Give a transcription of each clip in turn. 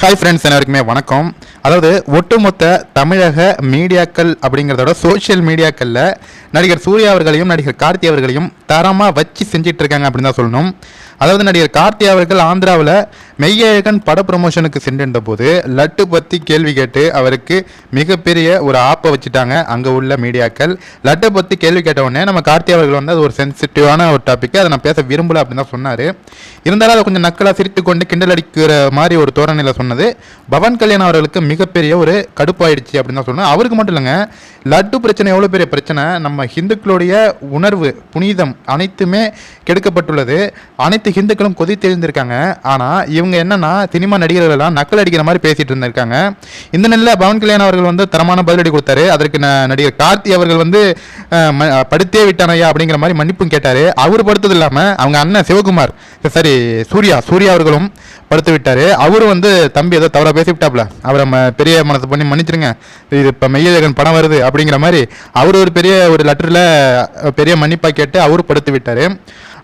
Hi friends அனைவருக்குமே வணக்கம். அதாவது ஒட்டுமொத்த தமிழக மீடியாக்கள் அப்படிங்கிறதோட சோஷியல் மீடியாக்களில் நடிகர் சூர்யா அவர்களையும் நடிகர் கார்த்தி அவர்களையும் தரமாக வச்சு செஞ்சிட்டு இருக்காங்க அப்படின்னு தான் சொல்லணும். அதாவது நடிகர் கார்த்தி அவர்கள் ஆந்திராவில் மெய்யழகன் பட ப்ரொமோஷனுக்கு சென்றிருந்த போது லட்டு பற்றி கேள்வி கேட்டு அவருக்கு மிகப்பெரிய ஒரு ஆப்பை வச்சுட்டாங்க அங்கே உள்ள மீடியாக்கள். லட்டு பற்றி கேள்வி கேட்டவுடனே நம்ம கார்த்தி அவர்கள் வந்து அது ஒரு சென்சிட்டிவான ஒரு டாபிக் அதை நான் பேச விரும்பல அப்படின்னு தான் சொன்னார். இருந்தாலும் அதை கொஞ்சம் நக்கலாக சிரித்து கொண்டு கிண்டல் அடிக்கிற மாதிரி ஒரு தோரணையில் சொன்னது. பவன் கல்யாண் அவர்களுக்கு மிகப்பெரிய ஒரு கடுப்பாயிடுச்சு அப்படின்னு தான் சொன்னேன். அவருக்கு மட்டும் இல்லைங்க லட்டு பிரச்சனை எவ்வளோ பெரிய பிரச்சனை? நம்ம ஹிந்துக்களுடைய உணர்வு புனிதம் அனைத்துமே கெடுக்கப்பட்டுள்ளது. அனைத்து ஹிந்துக்களும் கொதி தெரிந்திருக்காங்க ஆனால் இவங்க என்னன்னா சினிமா நடிகர்கள் எல்லாம் நக்கல் அடிக்கிற மாதிரி பேசிட்டு இருந்திருக்காங்க. இந்த நிலையில் பவன் கல்யாண் அவர்கள் வந்து தரமான பதிலடி கொடுத்தாரு. அதற்கு நடிகர் கார்த்தி அவர்கள் வந்து படுத்தே விட்டானையா அப்படிங்கிற மாதிரி மன்னிப்பும் கேட்டார். அவர் படுத்தது இல்லாமல் அவங்க அண்ணன் சிவகுமார் சரி சூர்யா சூர்யா அவர்களும் படுத்து விட்டார். அவரும் வந்து தம்பி ஏதோ தவறா பேசிவிட்டாப்ல. அவரை ம- பெரிய மனசு பண்ணி மன்னிச்சிருங்க. இது இப்போ மெய்யழகன் படம் வருது அப்படிங்கிற மாதிரி அவர் ஒரு பெரிய ஒரு லெட்டரில் பெரிய மன்னிப்பாக கேட்டு அவரும் படுத்து விட்டாரு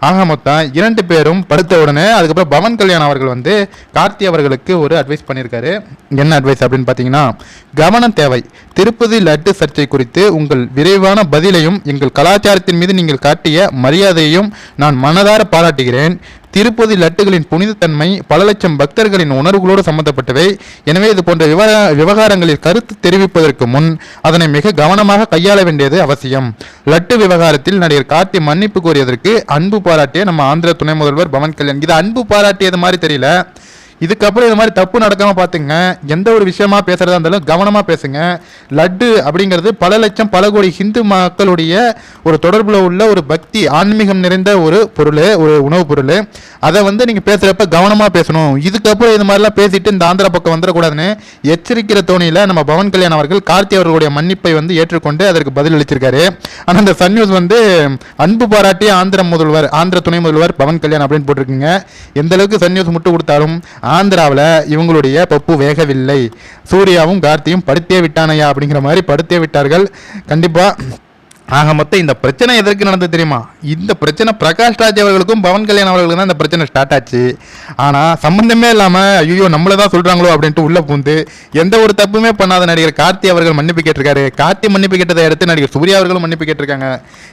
ஆக மொத்தம் இரண்டு பேரும் படுத்த உடனே அதுக்கப்புறம் பவன் கல்யாண் அவர்கள் வந்து கார்த்தி அவர்களுக்கு ஒரு அட்வைஸ் பண்ணியிருக்காரு. என்ன அட்வைஸ் அப்படின்னு பார்த்தீங்கன்னா கவனம் தேவை. திருப்பதி லட்டு சர்ச்சை குறித்து உங்கள் விரைவான பதிலையும் எங்கள் கலாச்சாரத்தின் மீது நீங்கள் காட்டிய மரியாதையையும் நான் மனதார பாராட்டுகிறேன். திருப்பதி லட்டுகளின் புனிதத்தன்மை பல லட்சம் பக்தர்களின் உணர்வுகளோடு சம்பந்தப்பட்டவை. எனவே இது போன்ற விவகார விவகாரங்களில் கருத்து தெரிவிப்பதற்கு முன் அதனை மிக கவனமாக கையாள வேண்டியது அவசியம். லட்டு விவகாரத்தில் நடிகர் கார்த்தி மன்னிப்பு கோரியதற்கு அன்பு பாராட்டிய நம்ம ஆந்திர துணை முதல்வர் பவன் கல்யாண். இது அன்பு பாராட்டியது மாதிரி தெரியல. இதுக்கப்புறம் இது மாதிரி தப்பு நடக்காமல் பார்த்துங்க. எந்த ஒரு விஷயமா பேசுறதா இருந்தாலும் கவனமாக பேசுங்க. லட்டு அப்படிங்கிறது பல லட்சம் பல கோடி ஹிந்து மக்களுடைய ஒரு தொடர்பில் உள்ள ஒரு பக்தி ஆன்மீகம் நிறைந்த ஒரு பொருள் ஒரு உணவுப் பொருள். அதை வந்து நீங்கள் பேசுகிறப்ப கவனமாக பேசணும். இதுக்கப்புறம் இது மாதிரிலாம் பேசிட்டு இந்த ஆந்திரா பக்கம் வந்துடக்கூடாதுன்னு எச்சரிக்கிற தோணியில் நம்ம பவன் கல்யாண் அவர்கள் கார்த்தி அவர்களுடைய மன்னிப்பை வந்து ஏற்றுக்கொண்டு அதற்கு பதில் அளிச்சிருக்காரு. ஆனால் இந்த சன் நியூஸ் வந்து அன்பு பாராட்டி ஆந்திர முதல்வர் ஆந்திர துணை முதல்வர் பவன் கல்யாண் அப்படின்னு போட்டிருக்குங்க. எந்த அளவுக்கு சன் நியூஸ் முட்டு கொடுத்தாலும் ஆந்திராவில் இவங்களுடைய பப்பு வேகவில்லை. சூர்யாவும் கார்த்தியும் படுத்தே விட்டானையா அப்படிங்கிற மாதிரி படுத்தே விட்டார்கள். கண்டிப்பாக ஆக மொத்தம் இந்த பிரச்சனை எதற்கு நடந்தது தெரியுமா? இந்த பிரச்சனை பிரகாஷ் ராஜ் அவர்களுக்கும் பவன் கல்யாண் அவர்களுக்கும் தான் இந்த பிரச்சனை ஸ்டார்ட் ஆச்சு. ஆனால் சம்மந்தமே இல்லாமல் ஐயோ நம்மளை தான் சொல்கிறாங்களோ அப்படின்ட்டு உள்ளே பூந்து எந்த ஒரு தப்புமே பண்ணாத நடிகர் கார்த்தி அவர்கள் மன்னிப்பு கேட்டிருக்காரு. கார்த்தி மன்னிப்பு கேட்டதை அடுத்து நடிகர் சூர்யா அவர்களும் மன்னிப்பு கேட்டிருக்காங்க.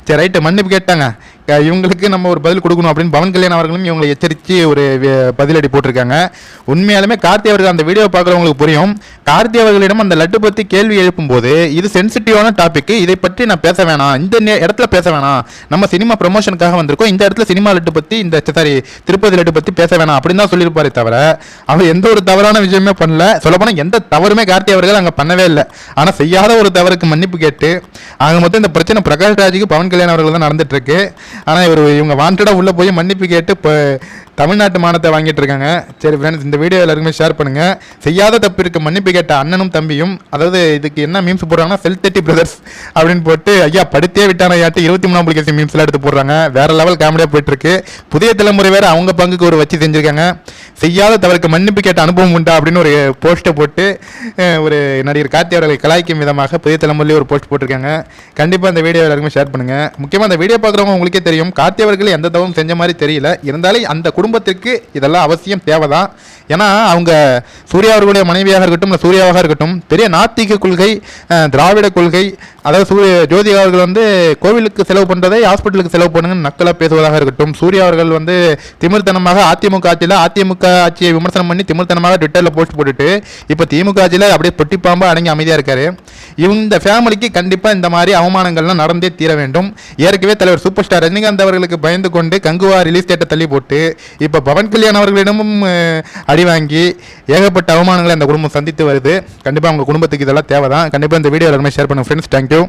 சரி ரைட்டு மன்னிப்பு கேட்டாங்க. இவங்களுக்கு நம்ம ஒரு பதில் கொடுக்கணும் அப்படின்னு பவன் கல்யாண் அவர்களும் இவங்களை எச்சரித்து ஒரு பதிலடி போட்டிருக்காங்க. உண்மையாலுமே கார்த்தி அவர்கள் அந்த வீடியோ பார்க்குறவங்களுக்கு புரியும். கார்த்தி அவர்களிடம் அந்த லட்டு பற்றி கேள்வி எழுப்பும்போது இது சென்சிட்டிவான டாபிக் இதை பற்றி நான் பேச வேணாம். இந்த நே- இடத்துல பேச வேணாம். நம்ம சினிமா ப்ரொமோஷனுக்காக வந்திருக்கோம். இந்த இடத்துல சினிமா லட்டு பற்றி இந்த சாரி திருப்பதி லட்டு பற்றி பேச வேணாம் அப்படின்னு தான் சொல்லியிருப்பாரே தவிர அவர் எந்த ஒரு தவறான விஷயமே பண்ணல. சொல்லப்போனால் எந்த தவறுமே கார்த்தி அவர்கள் அங்கே பண்ணவே இல்லை. ஆனால் செய்யாத ஒரு தவறுக்கு மன்னிப்பு கேட்டு ஆக மொத்தம் இந்த பிரச்சனை பிரகாஷ் ராஜுக்கு பவன் கல்யாண் அவர்கள் தான் நடந்துட்டு இருக்கு. ஆனால் இவர் இவங்க வாண்டடாக உள்ளே போய் மன்னிப்பு கேட்டு இப்போ தமிழ்நாட்டு மானத்தை வாங்கிட்டு இருக்காங்க. சரி ஃப்ரெண்ட்ஸ் இந்த வீடியோ எல்லாருக்குமே ஷேர் பண்ணுங்க. செய்யாத தப்பிற்கு மன்னிப்பு கேட்ட அண்ணனும் தம்பியும் அதாவது இதுக்கு என்ன மீம்ஸ் போடுறாங்கன்னா செல் தேர்ட்டி பிரதர்ஸ் அப்படின்னு போட்டு ஐயா படுத்தே விட்டான ஐயாட்டு இருபத்தி மூணாம் புலிகேசி மீம்ஸ்லாம் எடுத்து போடுறாங்க. வேற லெவல் காமெடியாக போயிட்டு இருக்கு புதிய தலைமுறை வேற அவங்க பங்குக்கு ஒரு வச்சு செஞ்சிருக்காங்க. செய்யாத தவறுக்கு மன்னிப்பு கேட்ட அனுபவம் உண்டா அப்படின்னு ஒரு போஸ்ட்டை போட்டு ஒரு நடிகர் கார்த்தி அவர்களை கலாய்க்கும் விதமாக புதிய தலைமுறையில் ஒரு போஸ்ட் போட்டிருக்காங்க. கண்டிப்பாக இந்த வீடியோ எல்லாருக்குமே ஷேர் பண்ணுங்க. முக்கியமாக அந்த வீடியோ பார்க்குறவங்க உங்களுக்கே தெரியும். கார்த்தி அவர்கள் எந்த தவறும் செஞ்ச மாதிரி தெரியல. இருந்தாலும் அந்த குடும்பத்திற்கு இதெல்லாம் அவசியம் தேவைதான். ஏன்னா அவங்க சூர்யா அவர்களுடைய மனைவியாக இருக்கட்டும் இல்லை சூர்யாவாக இருக்கட்டும் பெரிய நாத்திக கொள்கை திராவிட கொள்கை அதாவது சூரிய ஜோதி அவர்கள் வந்து கோவிலுக்கு செலவு பண்ணுறதை ஹாஸ்பிட்டலுக்கு செலவு பண்ணுங்கன்னு நக்கலாக பேசுவதாக இருக்கட்டும். சூர்யா அவர்கள் வந்து திமிர்த்தனமாக அதிமுக ஆட்சியில் அதிமுக ஆட்சியை விமர்சனம் பண்ணி திமிர்த்தனமாக ட்விட்டரில் போஸ்ட் போட்டுட்டு இப்போ திமுக ஆட்சியில் அப்படியே பொட்டிப்பாம்பா அடங்கி அமைதியாக இருக்காரு. இந்த ஃபேமிலிக்கு கண்டிப்பாக இந்த மாதிரி அவமானங்கள்லாம் நடந்தே தீர வேண்டும். ஏற்கனவே தலைவர் சூப்பர் ஸ்டார் ரஜினிகாந்த் அவர்களுக்கு பயந்து கொண்டு கங்குவா ரிலீஸ் டேட்டை தள்ளி போட்டு இப்போ பவன் கல்யாண் அவர்களிடமும் அடி வாங்கி ஏகப்பட்ட அவமானங்களை அந்த குடும்பம் சந்தித்து வருது. கண்டிப்பாக அவங்க குடும்பத்துக்கு இதெல்லாம் தேவை தான் கண்டிப்பாக இந்த வீடியோ எல்லாருமே ஷேர் பண்ணுங்க. Friends thank you